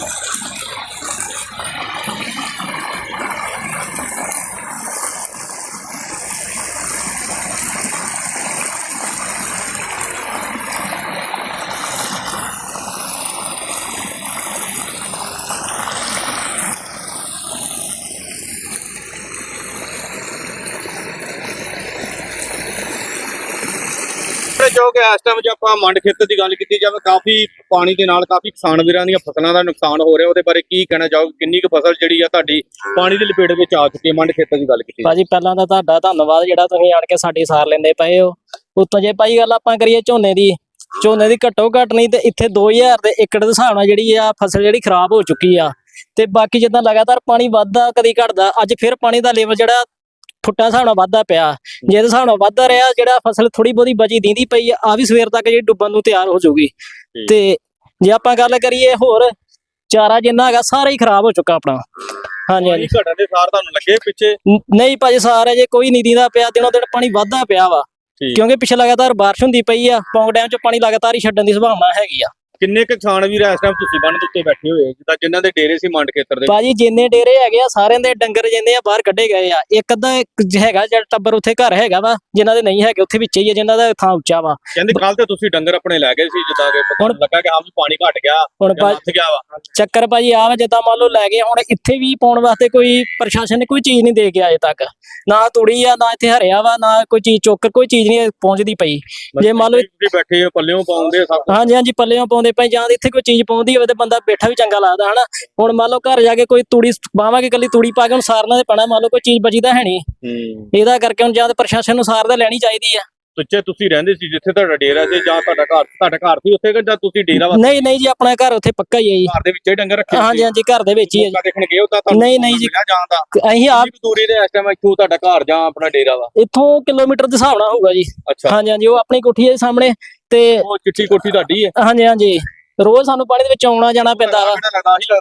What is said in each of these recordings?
Thank you. ਜੋ ਇਸ time ਜੇ ਆਪਾਂ ਮੰਡ ਖੇਤਰ ਦੀ ਗੱਲ ਕੀਤੀ ਜਾਵੇ, ਕਾਫੀ ਪਾਣੀ ਦੇ ਨਾਲ ਕਾਫੀ ਕਿਸਾਨ ਵੀਰਾਂ ਦੀਆਂ ਫਸਲਾਂ ਦਾ ਨੁਕਸਾਨ ਹੋ ਰਿਹਾ, ਉਹਦੇ ਬਾਰੇ ਕੀ ਕਹਿਣਾ ਚਾਹੋਗੇ? ਕਿੰਨੀ ਕੁ ਫਸਲ ਜਿਹੜੀ ਆ ਤੁਹਾਡੀ ਪਾਣੀ ਦੀ ਲਪੇਟ ਵਿੱਚ ਆ ਚੁੱਕੀ ਹੈ, ਮੰਡ ਖੇਤਰ ਦੀ ਗੱਲ ਕੀਤੀ ਭਾਜੀ, ਪਹਿਲਾਂ ਤਾਂ ਤੁਹਾਡਾ ਧੰਨਵਾਦ ਜਿਹੜਾ ਤੁਸੀਂ ਆਣ ਕੇ ਸਾਡੀ ਸਾਰ ਲੈਂਦੇ ਪਏ ਹੋ। ਉੱਤੋਂ ਜੇ ਭਾਈ ਗੱਲ ਆਪਾਂ ਕਰੀਏ ਝੋਨੇ ਦੀ ਝੋਨੇ ਦੀ ਘੱਟੋ ਘੱਟ ਨਹੀਂ ਤੇ ਇੱਥੇ 2000 ਦੇ ਏਕੜ ਦੇ ਹਿਸਾਬ ਨਾਲ ਜਿਹੜੀ ਆ ਫਸਲ ਜਿਹੜੀ ਖਰਾਬ ਹੋ ਚੁੱਕੀ ਆ। ਤੇ ਬਾਕੀ ਜਿੱਦਾਂ ਲਗਾਤਾਰ ਪਾਣੀ ਵੱਧਦਾ, ਕਦੀ ਘਟਦਾ, ਅੱਜ ਫਿਰ ਪਾਣੀ ਦਾ ਲੈਵਲ ਜਿਹੜਾ ਫੁੱਟਾਂ ਹਿਸਾਬ ਨਾਲ ਵੱਧਦਾ ਪਿਆ। ਜੇ ਇਹਦੇ ਹਿਸਾਬ ਨਾਲ ਵੱਧਦਾ ਰਿਹਾ ਜਿਹੜਾ ਫਸਲ ਥੋੜੀ ਬਹੁਤੀ ਬਚੀ ਦੀਂਦੀ ਪਈ ਆ ਵੀ ਸਵੇਰ ਤੱਕ ਜਿਹੜੀ ਡੁੱਬਣ ਨੂੰ ਤਿਆਰ ਹੋ ਜਾਊਗੀ। ਤੇ ਜੇ ਆਪਾਂ ਗੱਲ ਕਰੀਏ ਹੋਰ ਚਾਰਾ ਜਿੰਨਾ ਹੈਗਾ ਸਾਰਾ ਹੀ ਖਰਾਬ ਹੋ ਚੁੱਕਾ ਆਪਣਾ। ਹਾਂਜੀ ਹਾਂਜੀ। ਘਟਣ ਦੇ ਸਾਰ ਤੁਹਾਨੂੰ ਲੱਗੇ ਪਿੱਛੇ? ਨਹੀਂ ਭਾਜੀ ਸਾਰੇ ਜੇ ਕੋਈ ਨਹੀਂ ਦੀਦਾ ਪਿਆ ਦਿਨੋਂ ਦਿਨ ਪਾਣੀ ਵੱਧਦਾ ਪਿਆ ਵਾ। ਕਿਉਂਕਿ ਪਿਛੇ ਲਗਾਤਾਰ ਬਾਰਿਸ਼ ਹੁੰਦੀ ਪਈ ਆ ਪੌਂਗ ਡੈਮ ਚ ਪਾਣੀ ਲਗਾਤਾਰ ਹੀ ਛੱਡਣ ਦੀ ਸੰਭਾਵਨਾ ਹੈਗੀ ਆ। ਕਿੰਨੇ ਕੁ ਕਿਸਾਨ ਵੀਰ ਇਸ ਟਾਈਮ ਤੁਸੀਂ ਬੰਨ ਦੇ ਉੱਤੇ ਬੈਠੇ ਹੋਏ ਜਿੱਦਾਂ ਜਿਨ੍ਹਾਂ ਦੇ ਡੇਰੇ ਸੀ ਮੰਡ ਖੇਤਰ ਦੇ ਭਾਜੀ ਜਿੰਨੇ ਡੇਰੇ ਹੈਗੇ ਆ ਸਾਰਿਆਂ ਦੇ ਡੰਗਰ ਜਿੰਨੇ ਆ ਬਾਹਰ ਕੱਢੇ ਗਏ ਆ। ਇੱਕ ਅੱਧਾ ਹੈਗਾ ਜਿਹੜਾ ਟੱਬਰ ਉੱਥੇ ਘਰ ਹੈਗਾ ਵਾ ਜਿਨ੍ਹਾਂ ਦੇ ਨਹੀਂ ਹੈਗੇ ਉੱਥੇ ਵਿੱਚ ਹੀ ਆ ਜਿਨ੍ਹਾਂ ਦਾ ਥਾਂ ਉੱਚਾ ਵਾ। ਕਹਿੰਦੇ ਕੱਲ ਤੇ ਤੁਸੀਂ ਡੰਗਰ ਆਪਣੇ ਲੈ ਗਏ ਸੀ ਜਿੱਦਾਂ ਕਿ ਹੁਣ- ਲੱਗਾ ਕਿ ਹਾਂ ਵੀ ਪਾਣੀ ਘਟ ਗਿਆ ਹੁਣ ਲੱਥ ਗਿਆ ਵਾ। ਚੱਕਰ ਭਾਜੀ ਆ ਵਾ ਜਿੱਦਾਂ ਮੰਨ ਲਓ ਲੈ ਗਏ ਹੁਣ ਇੱਥੇ ਵੀ ਪਾਉਣ ਵਾਸਤੇ ਕੋਈ ਪ੍ਰਸ਼ਾਸਨ ਨੇ ਕੋਈ ਚੀਜ਼ ਨਹੀਂ ਦੇ ਕੇ ਅਜੇ ਤੱਕ। ਨਾ ਤੂੜੀ ਆ ਨਾ ਇੱਥੇ ਹਰਿਆ ਵਾ ਨਾ ਕੋਈ ਚੀਜ਼ ਚੁੱਕ ਕੋਈ ਚੀਜ਼ ਨਹੀਂ ਪਹੁੰਚਦੀ ਪਈ। ਜੇ ਮੰਨ ਲਓ ਬੈਠੇ ਪੱਲਿਓਂ ਪਾਉਂਦੇ। ਹਾਂਜੀ ਹਾਂਜੀ ਪੱਲਿਓਂ ਪਾਉਂਦੇ ਪਏ ਜਾਂ ਇੱਥੇ ਕੋਈ ਚੀਜ਼ ਪਾਉਂਦੀ ਹੋਵੇ ਤੇ ਬੰਦਾ ਬੈਠਾ ਵੀ ਚੰਗਾ ਲੱਗਦਾ ਹਨਾ? ਹੁਣ ਮੰਨ ਲਓ ਘਰ ਜਾ ਕੇ ਕੋਈ ਤੂੜੀ ਬਾਵਾਂਗੇ ਇਕੱਲੀ ਤੂੜੀ ਪਾ ਕੇ ਹੁਣ ਸਾਰਨਾ ਤੇ ਪੈਣਾ ਮੰਨ ਲਓ ਕੋਈ ਚੀਜ਼ ਬਚੀ ਤਾਂ ਹੈ ਨਹੀਂ। ਇਹਦਾ ਕਰਕੇ ਹੁਣ ਜਾਂ ਤੇ ਪ੍ਰਸ਼ਾਸਨ ਨੂੰ ਸਾਰ ਤਾਂ ਲੈਣੀ ਚਾਹੀਦੀ ਆ। ਤੁੱਚੇ ਤੁਸੀਂ ਰਹਿੰਦੇ ਸੀ ਜਿੱਥੇ ਤੁਹਾਡਾ ਡੇਰਾ ਸੀ ਜਾਂ ਤੁਹਾਡਾ ਘਰ ਤੁਹਾਡਾ ਘਰ ਸੀ ਉੱਥੇ ਕਿ ਜਾਂ ਤੁਸੀਂ ਡੇਰਾ ਵਾ ਨਹੀਂ ਨਹੀਂ ਜੀ ਆਪਣਾ ਘਰ ਉੱਥੇ ਪੱਕਾ ਹੀ ਹੈ ਜੀ। ਘਰ ਦੇ ਵਿੱਚ ਹੀ ਡੰਗਰ ਰੱਖੇ ਹਾਂਜੀ ਹਾਂਜੀ ਘਰ ਦੇ ਵਿੱਚ ਹੀ ਹੈ ਜੀ। ਦੇਖਣ ਗਏ ਤਾਂ ਤੁਹਾਨੂੰ ਨਹੀਂ, ਨਹੀਂ ਜੀ। ਅਸੀਂ ਆਪ ਦੂਰੀ ਦੇ ਇਸ ਟਾਈਮ ਇੱਥੋਂ ਤੁਹਾਡਾ ਘਰ ਜਾਂ ਆਪਣਾ ਡੇਰਾ ਵਾ? ਇੱਥੋਂ ਕਿਲੋਮੀਟਰ ਦੇ ਹਿਸਾਬ ਨਾਲ ਹੋਊਗਾ ਜੀ। ਹਾਂਜੀ ਹਾਂਜੀ ਉਹ ਆਪਣੀ ਕੋਠੀ ਹੈ ਸਾਹਮਣੇ। ਤੇ ਉਹ ਚਿੱਠੀ ਕੋਠੀ ਤੁਹਾਡੀ ਹੈ? ਹਾਂਜੀ ਹਾਂਜੀ। ਰੋਜ਼ ਸਾਨੂੰ ਪਾਣੀ ਦੇ ਵਿੱਚ ਆਉਣਾ ਜਾਣਾ ਪੈਂਦਾ ਵਾ।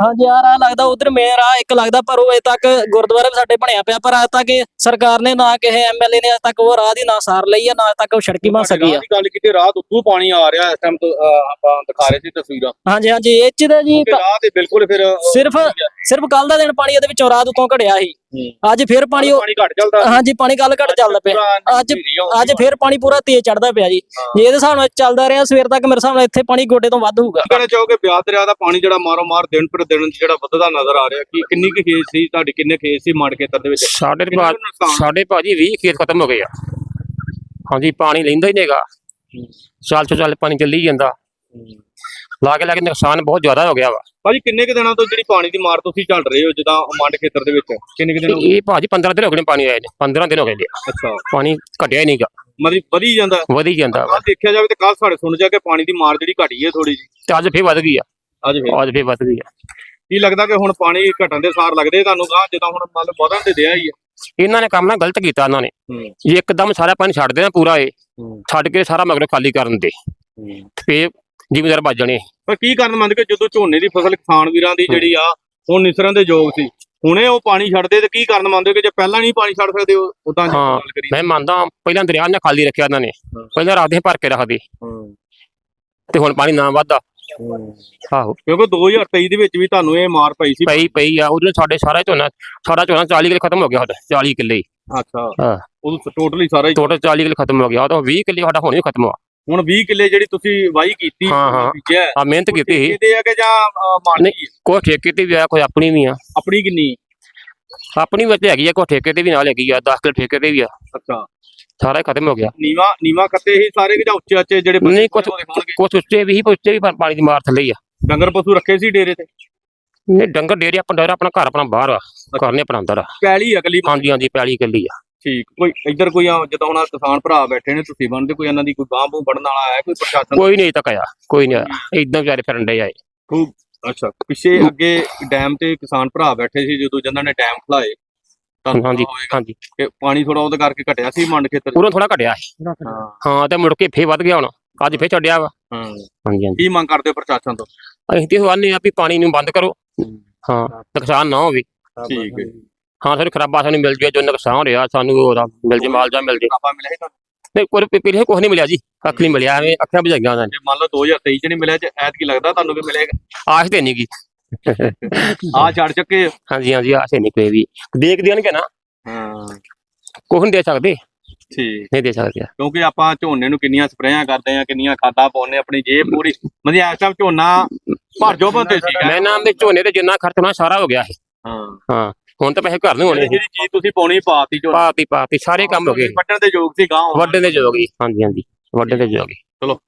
ਹਾਂਜੀ ਆ ਰਾਹ ਲੱਗਦਾ ਉਧਰ ਮੇਨ ਰਾਹ ਇੱਕ ਲੱਗਦਾ ਪਰ ਉਹ ਅਜੇ ਤੱਕ ਗੁਰਦੁਆਰਾ ਵੀ ਸਾਡੇ ਬਣਿਆ ਪਿਆ ਪਰ ਅਜੇ ਤੱਕ ਸਰਕਾਰ ਨੇ ਨਾ ਕਿਸੇ ਐਮਐਲਏ ਨੇ ਅਜੇ ਤੱਕ ਉਹ ਰਾਹ ਦੀ ਨਾ ਸਾਰ ਲਈ ਆ ਨਾ ਅਜੇ ਤੱਕ ਉਹ ਸੜਕੀ ਬਣ ਸਕੀ ਆ। ਰਾਹ ਦੀ ਗੱਲ ਕੀਤੀ ਰਾਤ ਉੱਤੋਂ ਪਾਣੀ ਆ ਰਿਹਾ ਇਸ ਟਾਈਮ ਆਪਾਂ ਦਿਖਾ ਰਹੇ ਸੀ ਤਸਵੀਰਾਂ। ਹਾਂਜੀ ਹਾਂਜੀ ਇਹ ਚ ਤਾਂ ਜੀ ਰਾਹ ਤੇ ਬਿਲਕੁਲ ਫਿਰ ਸਿਰਫ ਸਿਰਫ ਕੱਲ ਦਾ ਦਿਨ ਪਾਣੀ ਇਹਦੇ ਵਿੱਚੋਂ ਰਾਤ ਉਤੋਂ ਘੜਿਆ ਸੀ। ਅੱਜ ਫਿਰ ਪਾਣੀ ਉਹ ਪਾਣੀ ਘਟ ਚੱਲਦਾ ਹਾਂਜੀ ਪਾਣੀ ਕੱਲ ਘਟ ਚੱਲਦਾ ਪਿਆ। ਅੱਜ ਅੱਜ ਫਿਰ ਪਾਣੀ ਪੂਰਾ ਤੇਜ਼ ਚੜਦਾ ਪਿਆ ਜੀ। ਜੇ ਇਹਦੇ ਹਿਸਾਬ ਨਾਲ ਚੱਲਦਾ ਰਿਹਾ ਸਵੇਰ ਤੱਕ ਮੇਰੇ ਹਿਸਾਬ ਨਾਲ ਇੱਥੇ ਪਾਣੀ ਗੋਡੇ ਤੋਂ ਵੱਧ ਹੋਊਗਾ। ਕਹਿਣਾ ਚਾਹੋਗੇ? ਬਿਆਸ ਦਰਿਆ ਦਾ ਪਾਣੀ ਜਿਹੜਾ ਮਾਰੋ ਮਾਰ ਦਿਨ ਪਰ ਦਿਨ ਜਿਹੜਾ ਵੱਧਦਾ ਨਜ਼ਰ ਆ ਰਿਹਾ ਕਿ ਕਿੰਨੀ ਕੁ ਖੇਤ ਸੀ? ਤੁਹਾਡੀ ਕਿੰਨੇ ਖੇਤ ਸੀ ਮਾੜ ਖੇਤਰ ਦੇ ਵਿੱਚ? ਸਾਡੇ? ਸਾਡੇ ਭਾਜੀ 20 ਖੇਤ ਖਤਮ ਹੋ ਗਏ ਆ। ਹਾਂਜੀ ਪਾਣੀ ਲੈਂਦਾ ਹੀ ਨਹੀਂਗਾ ਸਾਲ ਤੋਂ ਸਾਲ ਪਾਣੀ ਚੱਲੀ ਜਾਂਦਾ। ਲਾ ਕੇ ਲਾ ਕੇ ਨੁਕਸਾਨ ਬਹੁਤ ਜ਼ਿਆਦਾ ਹੋ ਗਿਆ ਵਾ। ਭਾਜੀ ਕਿੰਨੇ ਕੁ ਦਿਨਾਂ ਤੋਂ ਜਿਹੜੀ ਪਾਣੀ ਦੀ ਮਾਰ ਤੁਸੀਂ ਝੱਲ ਰਹੇ ਹੋ ਜਿੱਦਾਂ ਮੰਡ ਖੇਤਰ ਦੇ ਵਿੱਚ? ਕਿੰਨੇ ਕੁ ਦਿਨ ਹੋ ਗਏ? ਇਹ ਭਾਜੀ 15 ਦਿਨ ਹੋ ਗਏ ਨੇ ਪਾਣੀ ਆਏ ਨੇ। 15 ਦਿਨ ਹੋ ਗਏ ਨੇ। ਅੱਛਾ। ਪਾਣੀ ਘਟਿਆ ਹੀ ਨਹੀਂਗਾ ਮਤਲਬ ਵਧੀ ਜਾਂਦਾ? ਵਧੀ ਜਾਂਦਾ। ਕੱਲ ਦੇਖਿਆ ਜਾਵੇ ਤੇ ਕੱਲ ਸਾਡੇ ਸੁਣ ਜਾ ਕੇ ਪਾਣੀ ਦੀ ਮਾਰ ਜਿਹੜੀ ਘਟੀ ਹੈ ਥੋੜੀ ਜੀ ਤੇ ਅੱਜ ਫੇਰ ਵੱਧ ਗਈ ਆ। ਅੱਜ ਫਿਰ? ਅੱਜ ਫੇਰ ਵੱਧ ਗਈ ਆ। ਕੀ ਲੱਗਦਾ ਕਿ ਹੁਣ ਪਾਣੀ ਘਟਣ ਦੇ ਸਾਰ ਲੱਗਦੇ ਤੁਹਾਨੂੰ? ਗਾਂ ਜਿੱਦਾਂ ਹੁਣ ਮੰਨ ਲਓ ਵਧਣ ਤੇ ਦਿਆ ਹੀ ਹੈ ਇਹਨਾਂ ਨੇ ਕੰਮ ਨਾ ਗਲਤ ਕੀਤਾ ਇਹਨਾਂ ਨੇ। ਹੂੰ। ਜੇ ਇੱਕਦਮ ਸਾਰਾ ਪਾਣੀ ਛੱਡ ਦੇਣਾ ਪੂਰਾ ਇਹ। ਛੱਡ ਕੇ ਸਾਰਾ ਮਗਰੋਂ ਖਾਲੀ ਕਰਨ ਦੇ। ਫੇਰ ਜ਼ਿਮੀਦਾਰ ਬਚ ਜਾਣੇ ਪਰ ਕੀ ਕਾਰਨ ਮੰਨਦੇ ਕਿ ਜਦੋਂ ਝੋਨੇ ਦੀ ਫਸਲ ਕਿਸਾਨ ਵੀਰਾਂ ਦੀ ਜਿਹੜੀ ਆ ਉਹ ਨਿਸਰਨ ਦੇ ਯੋਗ ਸੀ। ਹੁਣੇ ਉਹ ਪਾਣੀ ਛੱਡਦੇ ਤੇ ਕੀ ਕਾਰਨ ਮੰਨਦੇ ਹੋ ਕਿ ਜੇ ਪਹਿਲਾਂ ਨਹੀਂ ਪਾਣੀ ਛੱਡ ਸਕਦੇ ਉਦਾਂ ਜੇ ਹਾਂ, ਗੱਲ ਕਰੀਏ ਮੈਂ ਮੰਨਦਾ ਪਹਿਲਾਂ ਦਰਿਆ ਨੇ ਖਾਲੀ ਰੱਖਿਆ ਇਹਨਾਂ ਨੇ। ਹਾਂ। ਪਹਿਲਾਂ ਰੱਖਦੇ ਭਰ ਕੇ ਰੱਖਦੇ। ਤੇ ਹੁਣ ਪਾਣੀ ਨਾ ਵੱਧਦਾ। ਆਹੋ। ਕਿਉਂਕਿ 2023 ਦੇ ਵਿੱਚ ਵੀ ਤੁਹਾਨੂੰ ਇਹ ਮਾਰ ਪਈ ਸੀ। ਪਈ ਪਈ ਆ। ਉਹਦੇ ਸਾਡੇ ਸਾਰਾ ਝੋਨਾ ਸਾਡਾ ਝੋਨਾ 40 ਕਿੱਲੇ ਖਤਮ ਹੋ ਗਿਆ ਸਾਡਾ 40 ਕਿੱਲੇ। ਅੱਛਾ। ਹਾਂ। ਉਹ ਟੋਟਲੀ ਸਾਰਾ ਹੀ ਟੋਟਲ 40 ਕਿੱਲੇ ਖਤਮ ਹੋ ਗਿਆ। ਉਹ ਤਾਂ 20 ਕਿੱਲੇ ਸਾਡਾ ਹੁਣ ਹੀ ਖਤਮ ਹੋਆ ਹੁਣ 20 ਕਿੱਲੇ ਜਿਹੜੀ ਤੁਸੀਂ ਵਾਹੀ ਕੀਤੀ ਹਾਂ, ਹਾਂ। ਬੀਜਿਆ ਹੈ, ਆ ਮਿਹਨਤ ਕੀਤੀ ਸੀ। ਤੇ ਆ ਕਿ ਜਾਂ ਅਹ, ਮਾਲਕੀ ਹੈ? ਕੋਈ ਠੇਕੇ ਤੇ ਵੀ ਆ ਕੋਈ ਆਪਣੀ ਵੀ ਆ। ਆਪਣੀ ਕਿੰਨੀ? ਆਪਣੀ ਵਿੱਚ ਹੈਗੀ ਆ ਕੋਈ ਠੇਕੇ ਤੇ ਵੀ ਨਾਲ ਹੈਗੀ ਆ 10 ਕਿੱਲੇ ਠੇਕੇ ਤੇ ਵੀ ਆ। ਅੱਛਾ। ਸਾਰਾ ਹੀ ਖਤਮ ਹੋ ਗਿਆ। ਨੀਵਾ ਨੀਵਾ ਕੱਤੇ ਹੀ ਸਾਰੇ ਕਿ ਜਾਂ ਉੱਚੇ ਉੱਚੇ ਜਿਹੜੇ ਨਹੀਂ, ਬੱਚੇ ਕੁਛ- ਹੋਣੇ ਹੋਣਗੇ। ਕੁਛ ਉੱਚੇ ਵੀ ਸੀ ਪਰ ਉੱਚੇ ਵੀ ਪਾ- ਪਾਣੀ ਦੀ ਮਾਰ ਥੱਲੇ ਹੀ ਆ। ਡੰਗਰ ਪਸ਼ੂ ਰੱਖੇ ਸੀ ਡੇਰੇ ਤੇ? ਨਹੀਂ ਡੰਗਰ ਡੇਰੇ ਆਪਣਾ ਡੇਰਾ ਆਪਣਾ ਘਰ ਆਪਣਾ ਬਾਹਰ ਆ। ਘਰ ਨੇ ਆਪਣਾ ਅੰਦਰ ਆ। ਪੈਲੀ ਅਗਲੀ ਹਾਂਜੀ ਹਾਂਜੀ ਪੈਲੀ ਕਿੱਲੀ ਆ। ਠੀਕ ਕੋਈ ਇੱਧਰ ਕੋਈ ਆ, ਜਦੋਂ ਹੁਣ ਕਿਸਾਨ ਭਰਾ ਬੈਠੇ ਨੇ ਤੁਸੀਂ ਬਣਦੇ ਕੋਈ ਇਹਨਾਂ ਦੀ ਕੋਈ ਬਾਂਹ ਬੂਹ ਵੜਨ ਵਾਲਾ ਆਇਆ ਕੋਈ ਪ੍ਰਸ਼ਾਸਨ? ਕੋਈ ਨਹੀਂ ਤੱਕ ਆਇਆ ਕੋਈ ਨਹੀਂ ਆਇਆ ਇਦਾਂ ਵਿਚਾਰੇ ਫਿਰਨ ਡੇ ਆਏ ਅੱਛਾ ਪਿੱਛੇ ਅੱਗੇ ਡੈਮ ਤੇ ਕਿਸਾਨ ਭਰਾ ਬੈਠੇ ਸੀ ਜਦੋਂ ਜਿਨ੍ਹਾਂ ਨੇ ਡੈਮ ਖਲਾਏ ਤੁਹਾਨੂੰ ਹਾਂਜੀ ਹੋਵੇਗਾ ਹਾਂਜੀ। ਕਿ ਪਾਣੀ ਥੋੜਾ ਉਹਦੇ ਕਰਕੇ ਘਟਿਆ ਸੀ ਮੰਡ ਖੇਤਰ 'ਚ। ਥੋੜਾ ਘਟਿਆ ਸੀ। ਹਾਂ। ਹਾਂ ਤੇ ਮੁੜ ਕੇ ਫੇਰ ਵੱਧ ਗਿਆ ਹੁਣ ਅੱਜ ਫੇਰ ਛੱਡਿਆ ਵਾ। ਹਾਂ। ਹਾਂਜੀ ਹਾਂਜੀ। ਕੀ ਮੰਗ ਕਰਦੇ ਹੋ ਪ੍ਰਸ਼ਾਸਨ ਤੋਂ? ਅਸੀਂ ਤੇ ਹਵਾਨੇ ਆ ਵੀ ਪਾਣੀ ਨੂੰ ਬੰਦ ਕਰੋ। ਹਾਂ ਨੁਕਸਾਨ ਨਾ ਹੋਵੇ। ਠੀਕ ਹੈ। ਹਾਂ ਸਾਨੂੰ ਖਰਾਬਾ ਸਾਨੂੰ ਮਿਲ ਜਾਏ ਜੋ ਨੁਕਸਾਨ ਹੋ ਰਿਹਾ ਸਾਨੂੰ ਉਹਦਾ ਮਿਲ ਜੇ ਮਾਲਜਾ ਮਿਲ ਜੇ। ਆਪਾਂ ਮਿਲਿਆ ਸੀ ਤੁਹਾਨੂੰ? ਨਹੀਂ ਕੋਈ ਪਿਛਲੇ ਕੁਝ ਨਹੀਂ ਮਿਲਿਆ ਜੀ ਕੱਖ ਨਹੀਂ ਮਿਲਿਆ ਐਵੇਂ ਅੱਖਾਂ ਬੁਝਾਈਆਂ ਉਹਨਾਂ ਨੇ। ਜੇ ਮੰਨ ਲਓ 2023 ਚ ਨਹੀਂ ਮਿਲਿਆ ਤੇ ਐਤ ਕੀ ਲੱਗਦਾ ਤੁਹਾਨੂੰ ਕਿ ਮਿਲੇਗਾ। ਆਸ ਤੇ ਨਹੀਂ ਗੀ ਆ ਛੱਡ ਚੱਕੇ। ਹਾਂਜੀ ਹਾਂਜੀ ਆਸੇ ਨਹੀਂ ਕੋਈ ਵੀ। ਦੇਖ ਦੇਣਗੇ ਨਾ। ਹਾਂ। ਕੁਛ ਨਹੀਂ ਦੇ ਸਕਦੇ। ਠੀਕ। ਨਹੀਂ ਦੇ ਸਕਦੇ ਕਿਉਂਕਿ ਆਪਾਂ ਝੋਨੇ ਨੂੰ ਕਿੰਨੀਆਂ ਸਪਰੇਆਂ ਕਰਦੇ ਆ ਕਿੰਨੀਆਂ ਖਾਦਾਂ ਪਾਉਂਦੇ ਹਾਂ, ਆਪਣੀ ਜੇਬ ਪੂਰੀ। ਮਤਲਬ ਇਸ ਟਾਈਮ ਝੋਨਾ ਭਰ ਜੋ ਬੰਦੇ ਸੀਗਾ ਮੈਂ ਨਾਮ ਦੇ ਝੋਨੇ ਤੇ ਜਿੰਨਾ ਖਰਚ ਹੋਣਾ ਸਾਰਾ ਹੋ ਗਿਆ ਹੈ ਹਾਂ। ਹਾਂ। ਹੁਣ ਤਾਂ ਪੈਸੇ ਘਰ ਨੂੰ ਹੋਣੇ ਜਿਹੜੀ ਜਿਹੜੀ ਚੀਜ਼ ਤੁਸੀਂ ਪਾਉਣੀ ਪਾਤੀ ਝੋਨਾ ਪਾਤੀ ਪਾਤੀ ਸਾਰੇ ਕੰਮ ਹੋ ਗਏ। ਵੱਢਣ ਦੇ ਯੋਗ ਸੀ ਗਾਂ ਵੱਡੇ ਦੇ ਜੋਗੀ ਹਾਂਜੀ ਹਾਂਜੀ। ਵੱਡੇ ਦੇ ਜੋਗੀ ਚਲੋ।